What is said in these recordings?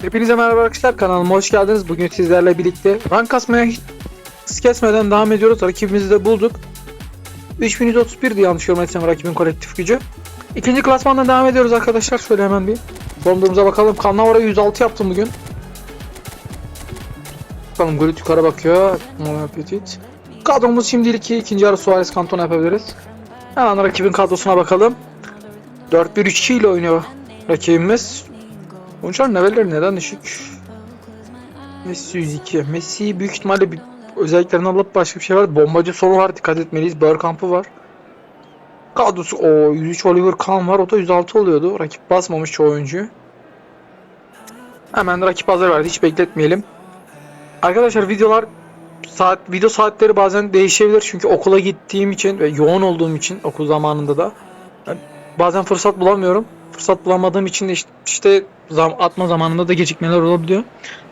Hepinize merhaba arkadaşlar kanalıma hoş geldiniz. Bugün sizlerle birlikte rank kasmaya hiç kesmeden devam ediyoruz. Rakibimizi de bulduk. 3131 diye yanlış görmediysem rakibin kolektif gücü. İkinci klasmandan devam ediyoruz arkadaşlar. Şöyle hemen bir durumumuza bakalım. Cannavaro 106 yaptım bugün. Bakalım Gullit yukarı bakıyor. Petit. Kadromuz şimdilik iyi. İkinci yarı Suarez Cantona yapabiliriz. Hemen rakibin kadrosuna bakalım. 4-1-3-2 ile oynuyor rakibimiz. Oyuncuların levelleri neden düşük? Messi 102. Messi büyük ihtimalle bir özelliklerini alıp başka bir şey var. Bombacı solu var. Dikkat etmeliyiz. Bergkamp'ı var. Kadrosu o 103 Oliver Kahn var. O da 106 oluyordu. Rakip basmamış çoğu oyuncuyu. Hemen rakip hazır verdi. Hiç bekletmeyelim. Arkadaşlar videolar saat video saatleri bazen değişebilir çünkü okula gittiğim için ve yoğun olduğum için okul zamanında da bazen fırsat bulamıyorum. Fırsat bulamadığım için de işte, işte zam atma zamanında da gecikmeler olabiliyor.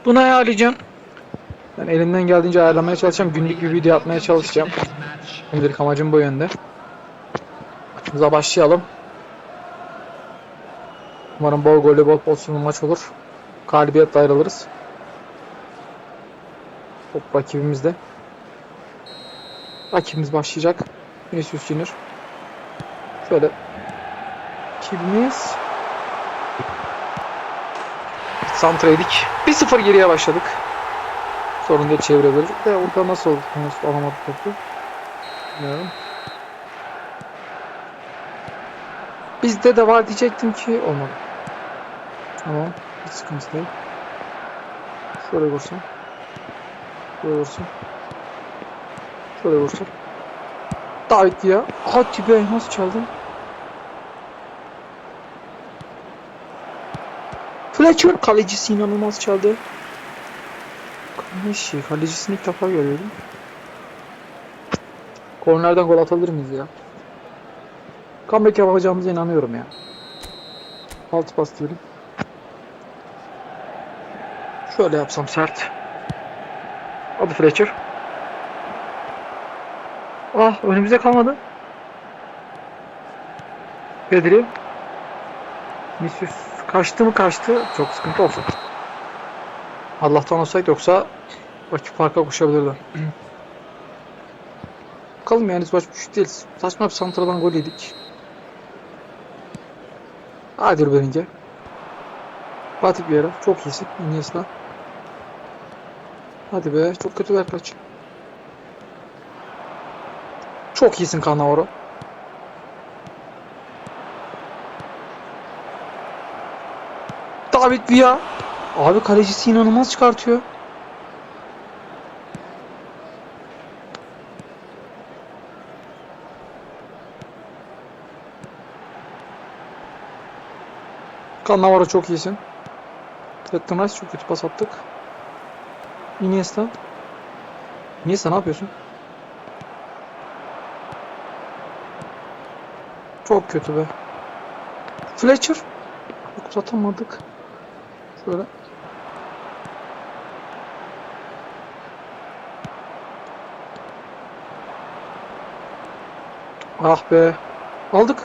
Bunu ayarlayacağım. Ben elimden geldiğince ayarlamaya çalışacağım. Günlük bir video atmaya çalışacağım. Şimdilik amacım bu yönde. Maçımıza başlayalım. Umarım bol gollü bol pozisyonlu maç olur. Galibiyetle ayrılırız. Top rakibimizde. Rakibimiz başlayacak. Vinicius Junior. Şöyle rakibimiz Santraydik. 1-0 geriye başladık. Sorun değil çevirebiliriz. De orada nasıl oldu? Nasıl alamadık topu? Bilmiyorum. Bizde de var diyecektim ki olmadı. Tamam. Hiç sıkıntı değil. Şöyle vursam. Şöyle vursam. Şöyle vursam. David ya. Hadi be nasıl çaldın? Fletcher kalecisi inanılmaz çaldı. Kaleci, kalecisini ilk defa görüyorum. Kornerden gol atabilir miyiz ya? Comeback yapacağımıza inanıyorum ya. Altı pas diyelim. Şöyle yapsam sert. Hadi Fletcher. Ah önümüzde kalmadı. Pedri. Vinicius kaçtı mı kaçtı. Çok sıkıntı olsun. Allah'tan olsaydı yoksa rakip farka koşabilirdi. Bakalım yani baş güç değil. Saçma bir santradan gol yedik. Hadi Rubenige. Fatih Vieira. Çok iyisin. Iniesta. Hadi be. Çok kötü ver kaç. Çok iyisin Cannavaro. David Villa. Abi kalecisi inanılmaz çıkartıyor. Cannavaro çok iyisin. Declan Rice çok kötü pas attık. Iniesta. Iniesta ne yapıyorsun? Çok kötü be. Fletcher. Uzatamadık. Şöyle. Ah be. Aldık.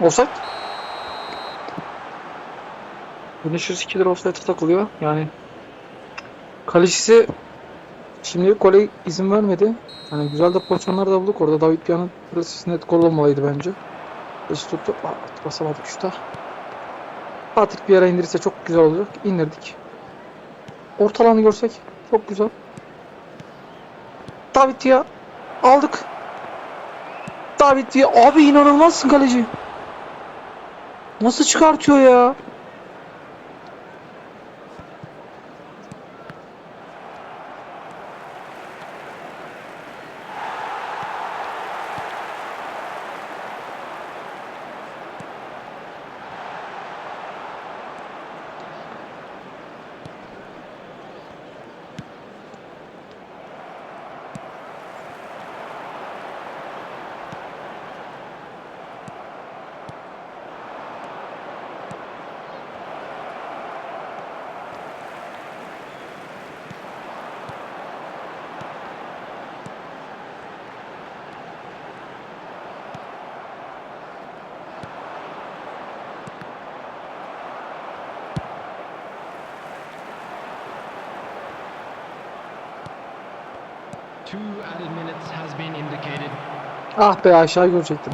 Offside. Vinicius 2 lira offside'e takılıyor. Yani kalecisi Şimdi gole izin vermedi. Hani güzel de pozisyonlar da bulduk. Orada David Villa'nın burası net gol olmalıydı bence. Burası tuttu. Aa, basamadık şuta. Patrick Vieira indirirse çok güzel olacak. İndirdik. Ortalanı görsek çok güzel. David Villa aldık. David Villa abi inanılmazsın kaleci. Nasıl çıkartıyor ya? Ah be aşağı görecektim.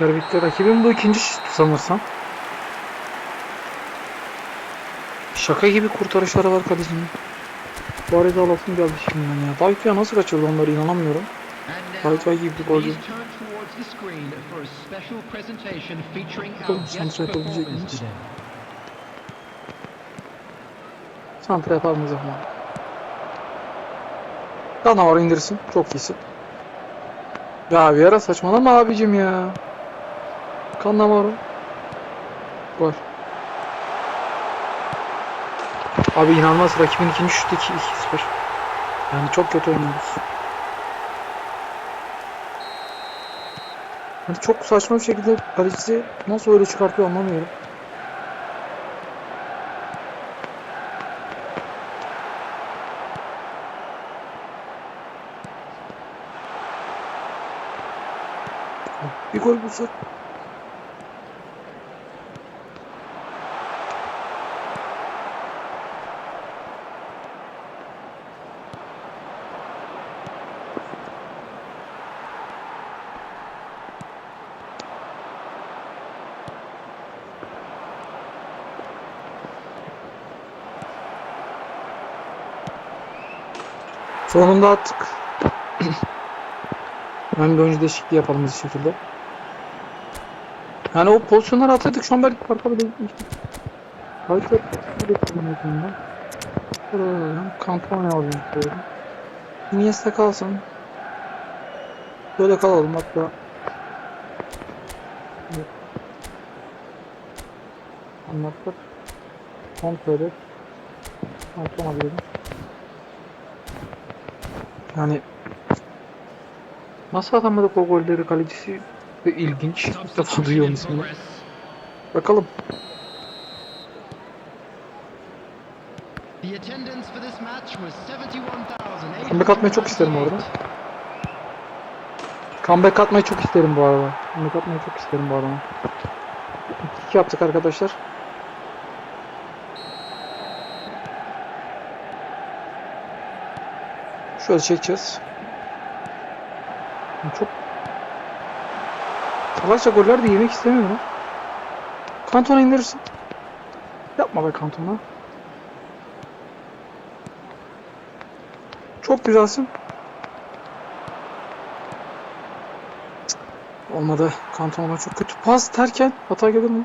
Garbitte rakibim bu ikinci şutu sanırsam. Şaka gibi kurtarışları var kalecinin. Bu arada alasım geldi şimdiden ya. Dayka nasıl kaçırdı onları inanamıyorum. Now, gibi bir golcü. Towards the screen for a special presentation featuring our guest miyiz? today. Santra yapar mıyız ama? Canavar indirsin. Çok iyisin. Ya bir ara saçmalama abicim ya. Cannavaro. Gol. Abi inanılmaz rakibin ikinci şutu 2-0. Yani çok kötü oynuyoruz. Yani çok saçma bir şekilde kalecisi nasıl öyle çıkartıyor anlamıyorum. Bir gol bulsak. Sonunda attık. Hemen bir oyuncu değişikliği yapalım biz şekilde. Yani o pozisyonları atladık şu an belki farka bile gitmiştik. Harika bir kullanıyordum ben. Kampanya alayım istiyorum. Iniesta kalsın. Böyle kalalım hatta. Anlattık. Kontrol et. Kontrol. Yani Nasıl atamadık o golleri kalecisi de ilginç. İlk defa duyuyorum progress. Bakalım. The attendance for this match was 71,898. Comeback atmayı çok isterim orada. Comeback atmayı çok isterim bu arada. Comeback atmayı çok isterim bu arada. 2 yaptık arkadaşlar. Şöyle çekeceğiz. Çok Salakça goller de yemek istemiyorum. Kantona indirirsin. Yapma be kantona. Çok güzelsin. Olmadı. Kantona çok kötü. Pas derken hata gelir mi?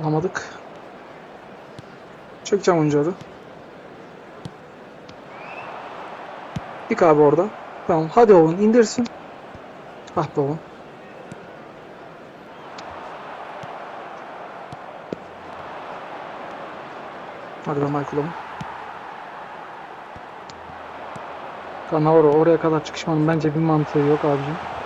Alamadık. Çekeceğim oyuncu adı. Dik abi orada. Tamam. Hadi Owen indirsin. Ah be Owen. Hadi be Michael Owen. Oraya kadar çıkışmanın bence bir mantığı yok abicim.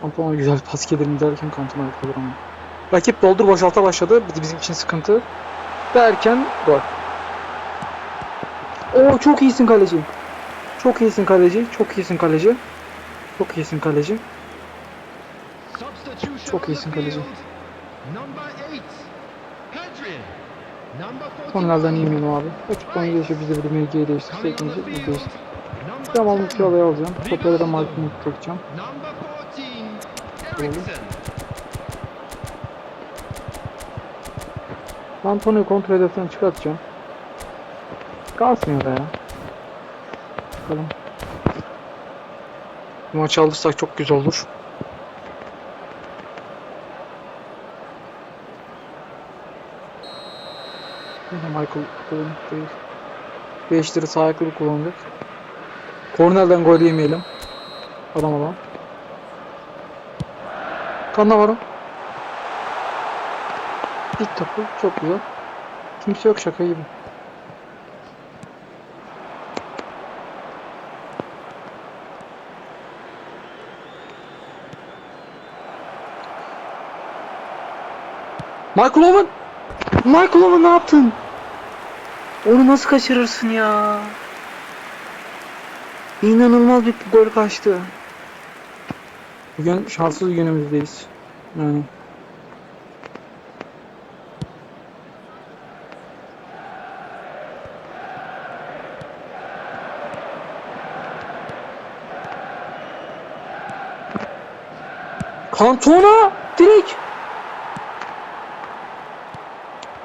Kantona güzel pas gelir mi derken Kantona yakalar ama. Rakip doldur boşalta başladı. Bizim için sıkıntı. Derken gol. Oo çok iyisin kaleci. Çok iyisin kaleci. Çok iyisin kaleci. Çok iyisin kaleci. Çok iyisin kaleci. field. Number eight, Hadrian. Number 41, Konulardan iyiyim abi. Açık oyunu değişir. Biz de bir MG'yi değiştirsek field. değiştir. Tamam 10, bu çalayı alacağım. Topları da Malcolm'u çekeceğim. Number 14, Eriksson. Antonio kontrol edersen çıkartacağım. Kalsmıyor be ya. Bakalım. Bu maçı alırsak çok güzel olur. Yine Michael Owen değil. Değiştiri sağ ayaklı kullanacak. Kornerden gol yemeyelim. Adam adam. Cannavaro. İlk topu çok güzel. Kimse yok şaka gibi. Michael Owen! Michael Owen ne yaptın? Onu nasıl kaçırırsın ya? İnanılmaz bir gol kaçtı. Bugün şanssız günümüzdeyiz. Yani. Kantona direkt.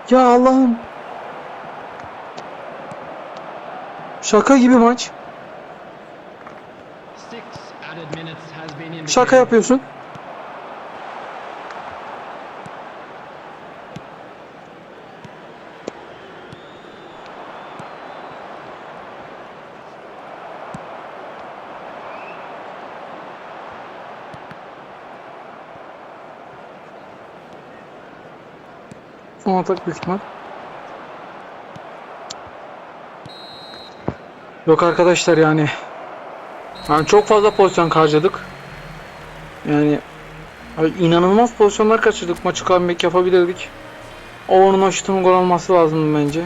Ya Allah'ım. Şaka gibi maç. Şaka yapıyorsun. Son atak büyük ihtimal. Yok arkadaşlar yani. Yani çok fazla pozisyon harcadık. Yani inanılmaz pozisyonlar kaçırdık. Maçı comeback yapabilirdik. Owen'un o şutunun gol olması lazım bence.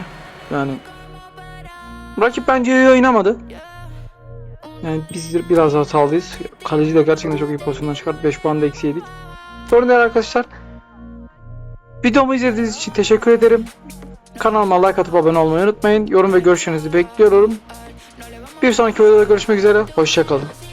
Yani rakip bence iyi oynamadı. Yani biz biraz hatalıyız. Kaleci de gerçekten çok iyi pozisyonlar çıkarttı. 5 puan da eksi yedik. Sorun değil arkadaşlar. Videomu izlediğiniz için teşekkür ederim. Kanalıma like atıp abone olmayı unutmayın. Yorum ve görüşlerinizi bekliyorum. Bir sonraki videoda görüşmek üzere. Hoşçakalın.